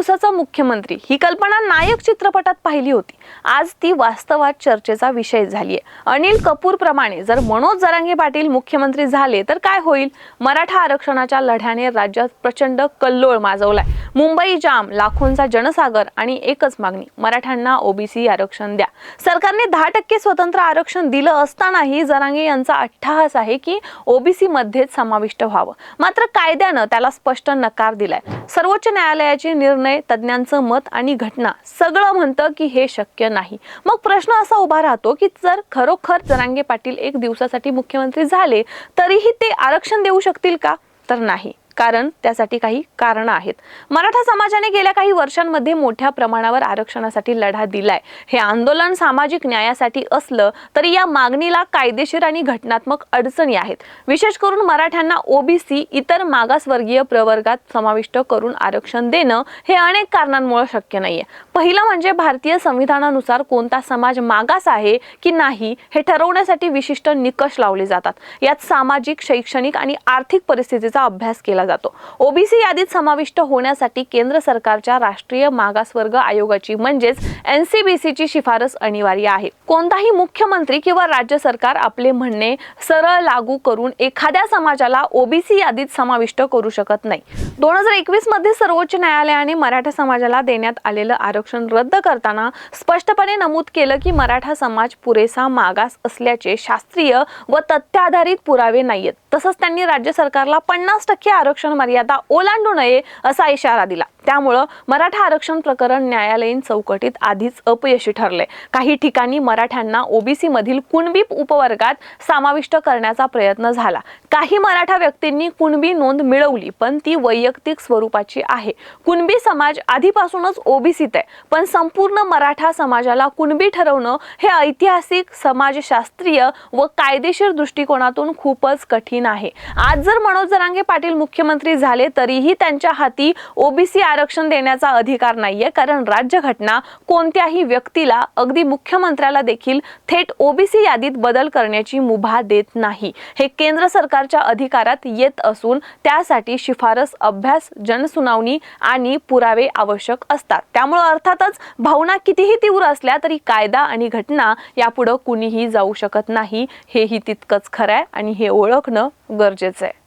दिवसाचा मुख्यमंत्री ही कल्पना नायक चित्रपटात पाहिली होती. आज ती वास्तवात चर्चेचा विषय झाली आहे अनिल कपूर प्रमाणे जर मनोज जरांगे पाटील मुख्यमंत्री झाले तर काय होईल? मराठा आरक्षणाच्या लढ्याने राज्यात प्रचंड कल्लोळ माजवलाय. मुंबई जाम लाखोंचा जनसागर आणि एकच मागणी मराठ्यांना ओबीसी आरक्षण द्या. सरकारने दहा टक्के स्वतंत्र आरक्षण दिलं असतानाही जरांगे यांचा अट्टहास आहे की ओबीसी मध्येच समाविष्ट व्हावं. मात्र कायद्यानं त्याला स्पष्ट नकार दिलाय. सर्वोच्च न्यायालयाचे निर्णय तज्ज्ञांचं मत आणि घटना सगळं म्हणतं की हे शक्य नाही. मग प्रश्न असा उभा राहतो की जर खरोखर जरांगे पाटील एक दिवसासाठी मुख्यमंत्री झाले तरीही ते आरक्षण देऊ शकतील का? तर नाही. कारण त्यासाठी काही कारणं आहेत. मराठा समाजाने गेल्या काही वर्षांमध्ये मोठ्या प्रमाणावर आरक्षणासाठी लढा दिलाय. हे आंदोलन सामाजिक न्यायासाठी असलं तरी या मागणीला कायदेशीर आणि घटनात्मक अडचणी आहेत. विशेष करून मराठ्यांना ओबीसी इतर मागासवर्गीय प्रवर्गात समाविष्ट करून आरक्षण देणं हे अनेक कारणांमुळे शक्य नाहीये. पहिलं म्हणजे भारतीय संविधानानुसार कोणता समाज मागास आहे की नाही हे ठरवण्यासाठी विशिष्ट निकष लावले जातात. यात सामाजिक शैक्षणिक आणि आर्थिक परिस्थितीचा अभ्यास केला जातो. ओबीसी यादीत समाविष्ट होण्यासाठी केंद्र सरकारच्या राष्ट्रीय मागासवर्ग आयोगाची म्हणजेच एनसीबीसीची शिफारस अनिवार्य आहे. कोणताही मुख्यमंत्री किंवा राज्य सरकार आपले म्हणणे सरळ लागू करून एखाद्या समाजाला ओबीसी यादीत समाविष्ट करू शकत नाही. दोन हजार एकवीसमध्ये सर्वोच्च न्यायालयाने मराठा समाजाला देण्यात आलेलं आरक्षण रद्द करताना स्पष्टपणे नमूद केलं की मराठा समाज पुरेसा मागास असल्याचे शास्त्रीय व तथ्याधारित पुरावे नाहीयेत. तसंच त्यांनी राज्य सरकारला पन्नास टक्के आरक्षण मर्यादा ओलांडू नये असा इशारा दिला. त्यामुळं मराठा आरक्षण प्रकरण न्यायालयीन चौकटीत आधीच अपयशी ठरले. काही ठिकाणी मराठ्यांना ओबीसी मधील कुणबी उपवर्गात समाविष्ट करण्याचा प्रयत्न झाला. काही मराठा व्यक्तींनी कुणबी नोंद मिळवली पण ती वैयक्तिक स्वरूपाची आहे. कुणबी समाज आधीपासूनच ओबीसीत आहे पण संपूर्ण मराठा समाजाला कुणबी ठरवणं हे ऐतिहासिक समाजशास्त्रीय व कायदेशीर दृष्टिकोनातून खूपच कठीण आहे. आज जर मनोज जरांगे पाटील मुख्यमंत्री झाले तरीही त्यांच्या हाती ओबीसी आरक्षण देण्याचा अधिकार नाहीये कारण राज्यघटना कोणत्याही व्यक्तीला अगदी मुख्यमंत्र्याला देखील थेट ओबीसी यादीत बदल करण्याची मुभा देत नाही. हे केंद्र सरकारच्या अधिकारात येत असून त्यासाठी शिफारस अभ्यास जनसुनावणी आणि पुरावे आवश्यक असतात. त्यामुळे अर्थातच भावना कितीही तीव्र असल्या तरी कायदा आणि घटना यापुढं कुणीही जाऊ शकत नाही. हेही तितकंच खरं आहे आणि हे ओळखणं गरजेचं आहे.